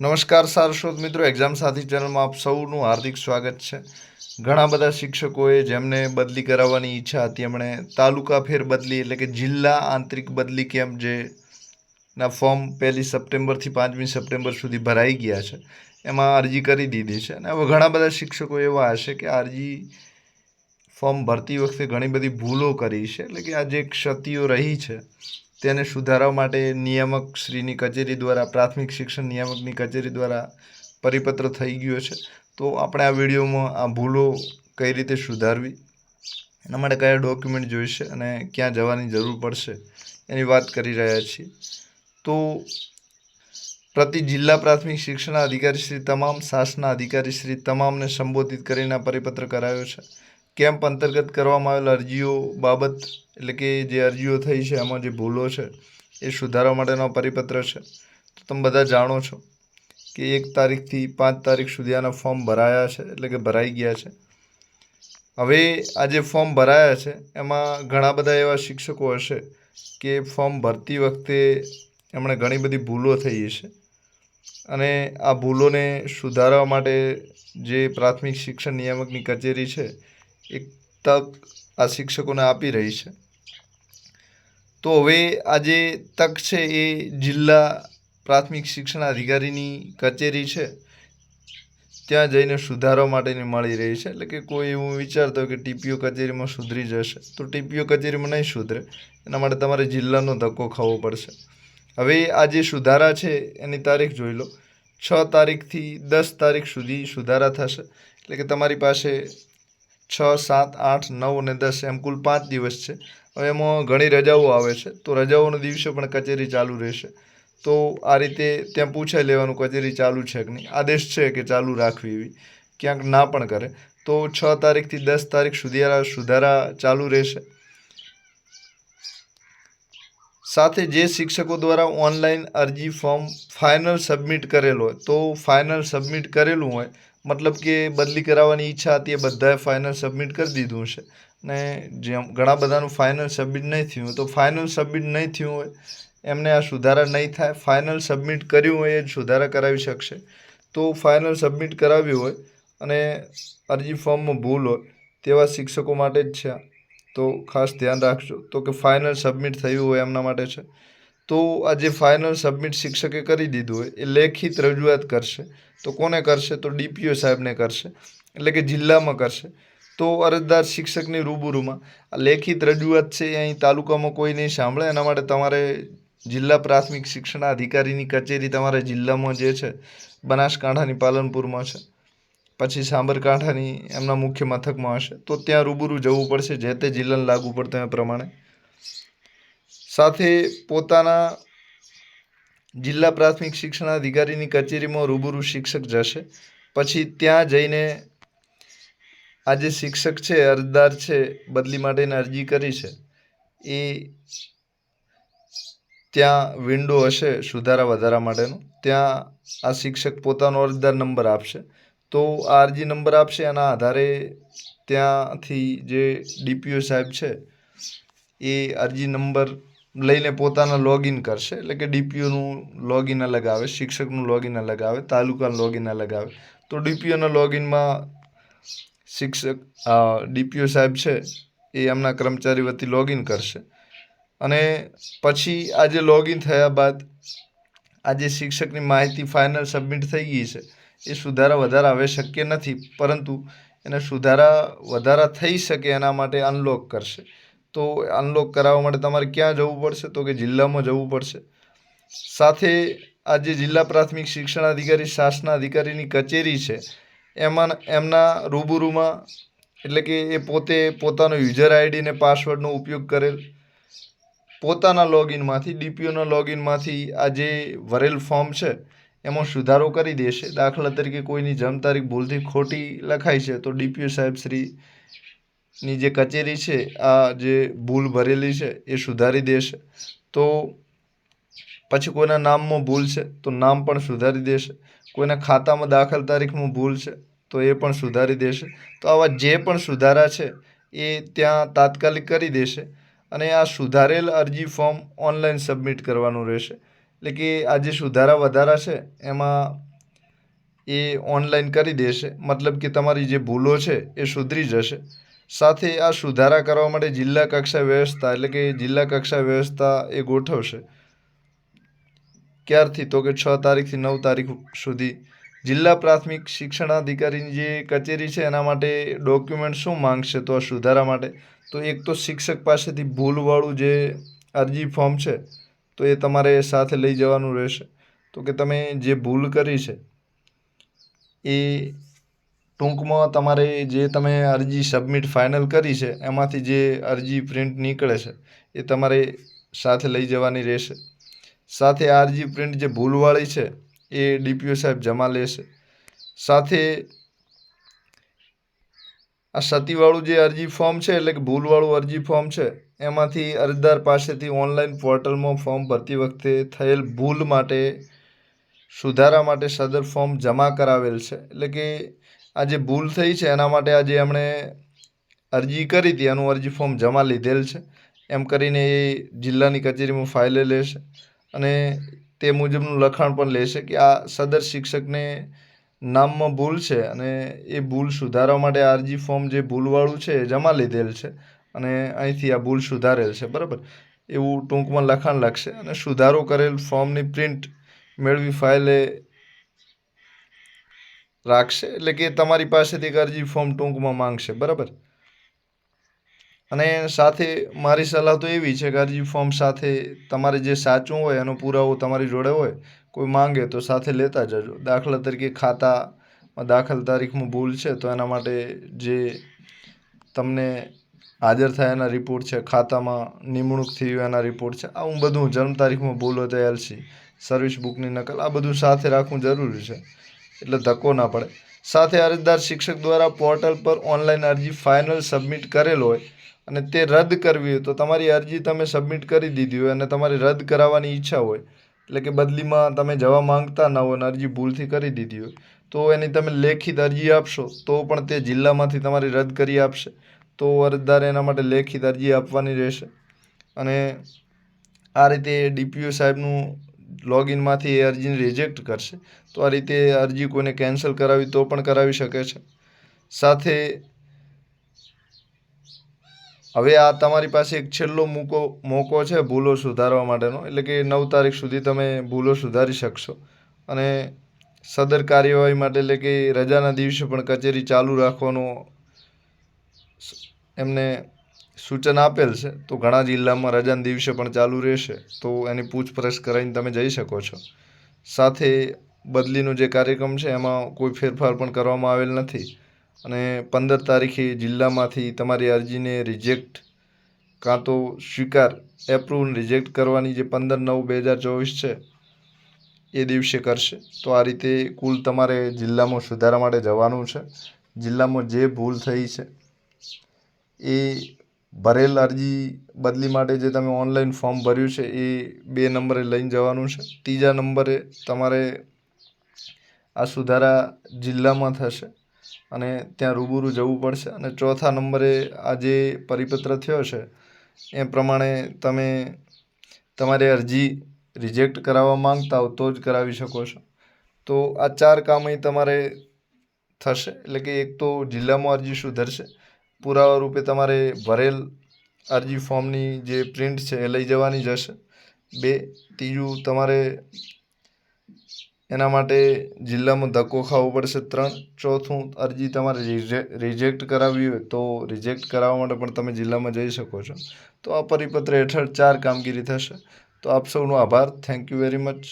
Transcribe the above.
નમસ્કાર સારસ્વત મિત્રો એક્ઝામ સાથી ચેનલમાં આપ સૌનું હાર્દિક સ્વાગત છે. ઘણા બધા શિક્ષકોએ જેમને બદલી કરાવવાની ઈચ્છા હતી, એમણે તાલુકા ફેર બદલી એટલે કે જિલ્લા આંતરિક બદલી કેમ્પ જે ના ફોર્મ પહેલી સપ્ટેમ્બરથી પાંચમી સપ્ટેમ્બર સુધી ભરાઈ ગયા છે, એમાં અરજી કરી દીધી છે. અને હવે ઘણા બધા શિક્ષકો એવા હશે કે અરજી ફોર્મ ભરતી વખતે ઘણી બધી ભૂલો કરી છે, એટલે કે આ જે ક્ષતિઓ રહી છે તેને સુધારવા માટે નિયામક શ્રીની કચેરી દ્વારા, પ્રાથમિક શિક્ષણ નિયામકની કચેરી દ્વારા પરિપત્ર થઈ ગયો છે. તો આપણે આ વિડીયોમાં આ ભૂલો કઈ રીતે સુધારવી, એના માટે કયા ડોક્યુમેન્ટ જોઈશે અને ક્યાં જવાની જરૂર પડશે, એની વાત કરી રહ્યા છીએ. તો પ્રતિ જિલ્લા પ્રાથમિક શિક્ષણ અધિકારી શ્રી તમામ, શાસના અધિકારી શ્રી તમામને સંબોધિત કરીને પરિપત્ર કરાયો છે. કેમ્પ અંતર્ગત કરવામાં આવેલ અરજીઓ બાબત, એટલે કે જે અરજીઓ થઈ છે, એમાં જે ભૂલો છે, એ સુધારવા માટેનો પરિપત્ર છે. તો તમે બધા જાણો છો કે એક તારીખથી પાંચ તારીખ સુધી આના ફોર્મ ભરાયા છે, એટલે કે ભરાઈ ગયા છે. હવે આ જે ફોર્મ ભરાયા છે, એમાં ઘણા બધા એવા શિક્ષકો હશે કે ફોર્મ ભરતી વખતે એમણે ઘણી બધી ભૂલો થઈ હશે. અને આ ભૂલોને સુધારવા માટે જે પ્રાથમિક શિક્ષણ નિયામકની કચેરી છે એક તક આ શિક્ષકોને આપી રહી છે. તો હવે આ જે તક છે એ જિલ્લા પ્રાથમિક શિક્ષણ અધિકારીની કચેરી છે. ત્યાં જઈને સુધારવા માટેની મળી રહી છે. એટલે કે કોઈ એવું વિચારતો કે ટીપીઓ કચેરીમાં સુધરી જશે, તો ટીપીઓ કચેરીમાં નહીં સુધરે. એના માટે તમારે જિલ્લાનો ધક્કો ખાવો પડશે. હવે આ જે સુધારા છે, એની તારીખ જોઈ લો. છ તારીખથી દસ તારીખ સુધી સુધારા થશે. એટલે કે તમારી પાસે છ, સાત, આઠ, નવ અને દસ એમ કુલ પાંચ દિવસ છે. હવે એમાં ઘણી રજાઓ આવે છે. તો રજાઓના દિવસે પણ કચેરી ચાલુ રહેશે. તો આ રીતે ત્યાં પૂછાઈ લેવાનું કચેરી ચાલુ છે કે નહીં. આદેશ છે કે ચાલુ રાખવી એવી. ક્યાંક ના પણ કરે. તો છ તારીખથી દસ તારીખ સુધી સુધારા ચાલુ રહેશે. સાથે જે શિક્ષકો દ્વારા ઓનલાઈન અરજી ફોર્મ ફાઇનલ સબમિટ કરેલો હોય, તો ફાઇનલ સબમિટ કરેલું હોય મતલબ કે બદલી કરાવવાની ઈચ્છા હતી એ બધાએ ફાઇનલ સબમિટ કરી દીધું છે ને જેમ ઘણા બધાનું ફાઇનલ સબમિટ નહીં થયું તો ફાઇનલ સબમિટ નહીં થયું હોય, એમને આ સુધારા નહીં થાય. ફાઇનલ સબમિટ કર્યું હોય એ જ સુધારા કરાવી શકશે. તો ફાઇનલ સબમિટ કરાવ્યું હોય અને અરજી ફોર્મમાં ભૂલ હોય તેવા શિક્ષકો માટે જ છે તો ખાસ ધ્યાન રાખજો. તો કે ફાઇનલ સબમિટ થયું હોય એમના માટે છે. તો આ જે ફાઇનલ સબમિટ શિક્ષકે કરી દીધું હોય, એ લેખિત રજૂઆત કરશે. તો કોને કરશે? તો ડીપીઓ સાહેબને કરશે. એટલે કે જિલ્લામાં કરશે. તો અરજદાર શિક્ષકની રૂબરૂમાં આ લેખિત રજૂઆત છે એ અહીં તાલુકામાં કોઈ નહીં સાંભળે. એના માટે તમારે જિલ્લા પ્રાથમિક શિક્ષણ અધિકારીની કચેરી તમારા જિલ્લામાં જે છે, બનાસકાંઠાની પાલનપુરમાં છે. પછી સાબરકાંઠાની એમના મુખ્ય મથકમાં હશે. તો ત્યાં રૂબરૂ જવું પડશે, જે તે જિલ્લાને લાગુ પડતું એ પ્રમાણે. સાથે પોતાના જિલ્લા પ્રાથમિક શિક્ષણ અધિકારીની કચેરીમાં રૂબરૂ શિક્ષક જશે. પછી ત્યાં જઈને આ જે શિક્ષક છે, અરજદાર છે, બદલી માટેની અરજી કરી છે, એ ત્યાં વિન્ડો હશે સુધારા વધારા માટેનું. ત્યાં આ શિક્ષક પોતાનો અરજદાર નંબર આપશે. તો આ અરજી નંબર આપશે, એના આધારે ત્યાંથી જે ડીપીઓ સાહેબ છે, એ અરજી નંબર લઈને પોતાના લોગિન કરશે. એટલે કે ડીપીઓનું લોગિન અલગ આવે, શિક્ષકનું લોગિન અલગ આવે, તાલુકાનું લોગિન અલગ આવે. તો ડીપીઓના લોગિનમાં શિક્ષક ડીપીઓ સાહેબ છે, એ એમના કર્મચારી વતી લોગિન કરશે. અને પછી આજે લોગિન થયા બાદ આજે શિક્ષકની માહિતી ફાઇનલ સબમિટ થઈ ગઈ છે. એ સુધારા વધારા હવે શક્ય નથી, પરંતુ એને સુધારા વધારા થઈ શકે એના માટે અનલોક કરશે. તો અનલોક કરાવવા માટે તમારે ક્યાં જવું પડશે? તો કે જિલ્લામાં જવું પડશે. સાથે આ જે જિલ્લા પ્રાથમિક શિક્ષણ અધિકારી શાસના અધિકારીની કચેરી છે, એમાં એમના રૂબરૂમાં એટલે કે એ પોતે પોતાનો યુઝર આઈડી ને પાસવર્ડનો ઉપયોગ કરેલ, પોતાના લોગિનમાંથી ડીપીઓના લોગિનમાંથી આ જે ભરેલ ફોર્મ છે, એમાં સુધારો કરી દેશે. દાખલા તરીકે કોઈની જન્મ તારીખ ભૂલથી ખોટી લખાઈ છે, તો ડીપીઓ સાહેબ શ્રીની જે કચેરી છે, આ જે ભૂલ ભરેલી છે, એ સુધારી દેશે. તો પછી કોઈના નામમાં ભૂલ છે, તો નામ પણ સુધારી દેશે. કોઈના ખાતામાં દાખલ તારીખમાં ભૂલ છે, તો એ પણ સુધારી દેશે. તો આવા જે પણ સુધારા છે, એ ત્યાં તાત્કાલિક કરી દેશે અને આ સુધારેલ અરજી ફોર્મ ઓનલાઈન સબમિટ કરવાનું રહેશે. એટલે કે આ જે સુધારા વધારા છે, એમાં એ ઓનલાઈન કરી દેશે. મતલબ કે તમારી જે ભૂલો છે, એ સુધરી જશે. સાથે આ સુધારા કરવા માટે જિલ્લા કક્ષા વ્યવસ્થા એટલે કે જિલ્લા કક્ષા વ્યવસ્થા એ ગોઠવશે. ક્યારથી? તો કે છ તારીખથી નવ તારીખ સુધી. જિલ્લા પ્રાથમિક શિક્ષણાધિકારીની જે કચેરી છે એના માટે ડોક્યુમેન્ટ શું માંગશે તો આ સુધારા માટે? તો એક તો શિક્ષક પાસેથી ભૂલવાળું જે અરજી ફોર્મ છે તો એ તમારે સાથે લઈ જવાનું રહેશે. તો કે તમે જે ભૂલ કરી છે એ ટૂંકમાં તમારે જે તમે અરજી સબમિટ ફાઇનલ કરી છે, એમાંથી જે અરજી પ્રિન્ટ નીકળે છે, એ તમારે સાથે લઈ જવાની રહેશે. સાથે આ અરજી પ્રિન્ટ જે ભૂલવાળી છે, એ ડીપીઓ સાહેબ જમા લેશે. સાથે આ સતીવાળું જે અરજી ફોર્મ છે, એટલે કે ભૂલવાળું અરજી ફોર્મ છે, એમાંથી અરજદાર પાસેથી ઓનલાઈન પોર્ટલમાં ફોર્મ ભરતી વખતે થયેલ ભૂલ માટે સુધારા માટે સદર ફોર્મ જમા કરાવેલ છે. એટલે કે આ જે ભૂલ થઈ છે, એના માટે આજે એમણે અરજી કરી હતી. એનું અરજી ફોર્મ જમા લીધેલ છે. એમ કરીને એ જિલ્લાની કચેરીમાં ફાઇલે લેશે અને તે મુજબનું લખાણ પણ લેશે કે આ સદર શિક્ષકને નામમાં ભૂલ છે અને એ ભૂલ સુધારવા માટે આ અરજી ફોર્મ જે ભૂલવાળું છે, એ જમા લીધેલ છે અને અહીંથી આ ભૂલ સુધારેલ છે. બરાબર? એવું ટૂંકમાં લખાણ લાગશે અને સુધારો કરેલ ફોર્મની પ્રિન્ટ મેળવી ફાઇલે રાખશે એટલે કે તમારી પાસેથી અરજી ફોર્મ ટૂંકમાં માંગશે, બરાબર? અને સાથે મારી સલાહ તો એવી છે કે અરજી ફોર્મ સાથે તમારે જે સાચું હોય એનો પુરાવો તમારી જોડે હોય, કોઈ માંગે તો સાથે લેતા જજો. દાખલા તરીકે ખાતામાં દાખલ તારીખમાં ભૂલ છે તો એના માટે જે તમને હાજર થયાના રિપોર્ટ છે, ખાતામાં નિમણૂક થયું એના રિપોર્ટ છે, આવું બધું જન્મ તારીખમાં ભૂલ હોય તો એલસી સર્વિસ બુકની નકલ, આ બધું સાથે રાખવું જરૂરી છે. એટલે ધક્કો ના પડે. સાથે અરજદાર શિક્ષક દ્વારા પોર્ટલ પર ઓનલાઈન અરજી ફાઇનલ સબમિટ કરેલ હોય અને તે રદ કરવી હોય તો તમારી અરજી તમે સબમિટ કરી દીધી હોય અને તમારે રદ કરાવવાની ઈચ્છા હોય, એટલે કે બદલીમાં તમે જવા માંગતા ના હોય અને અરજી ભૂલથી કરી દીધી હોય, તો એની તમે લેખિત અરજી આપશો, તો પણ તે જિલ્લામાંથી તમારી રદ કરી આપશે. તો અરજદારે એના માટે લેખિત અરજી આપવાની રહેશે. અને આ રીતે ડીપીઓ સાહેબનું લોગિનમાંથી એ અરજીને રિજેક્ટ કરશે. તો આ રીતે અરજી કોઈને કેન્સલ કરાવી તો પણ કરાવી શકે છે. સાથે હવે આ તમારી પાસે એક છેલ્લો મૂકો, મોકો છે ભૂલો સુધારવા માટેનો. એટલે કે નવ તારીખ સુધી તમે ભૂલો સુધારી શકશો. અને સદર કાર્યવાહી માટે એટલે કે રજાના દિવસે પણ કચેરી ચાલુ રાખવાનો એમને સૂચન આપેલ છે, તો ઘણા જિલ્લામાં રજાના દિવસે પણ ચાલુ રહેશે, તો એની પૂછપરછ કરાવીને તમે જઈ શકો છો. સાથે બદલીનો જે કાર્યક્રમ છે, એમાં કોઈ ફેરફાર પણ કરવામાં આવેલ નથી અને પંદર તારીખે જિલ્લામાંથી તમારી અરજીને રિજેક્ટ કાં તો સ્વીકાર એપ્રુવ રિજેક્ટ કરવાની જે પંદર નવ બે હજાર ચોવીસ છે, એ દિવસે કરશે. તો આ રીતે કુલ તમારે જિલ્લામાં સુધારા માટે જવાનું છે. જિલ્લામાં જે ભૂલ થઈ છે, એ ભરેલ અરજી બદલી માટે જે તમે ઓનલાઈન ફોર્મ ભર્યું છે, એ બે નંબરે લઈને જવાનું છે. ત્રીજા નંબરે તમારે આ સુધારા જિલ્લામાં થશે અને ત્યાં રૂબરૂ જવું પડશે. અને ચોથા નંબરે આ જે પરિપત્ર થયો છે, એ પ્રમાણે તમે તમારી અરજી રિજેક્ટ કરાવવા માંગતા હો તો જ કરાવી શકો છો. તો આ ચાર કામ તમારે થશે, એટલે કે એક તો જિલ્લામાં અરજી સુધરશે પુરાવા રૂપે તમારે ભરેલ અરજી ફોર્મની જે પ્રિન્ટ છે એ લઈ જવાની જશે બે, ત્રીજું તમારે એના માટે જિલ્લામાં ધક્કો ખાવો પડશે. ત્રણ, ચોથું અરજી તમારે રિજેક્ટ કરાવવી હોય તો રિજેક્ટ કરાવવા માટે પણ તમે જિલ્લામાં જઈ શકો છો. તો આ પરિપત્ર હેઠળ ચાર કામગીરી થશે. તો આપ સૌનો આભાર. Thank you very much.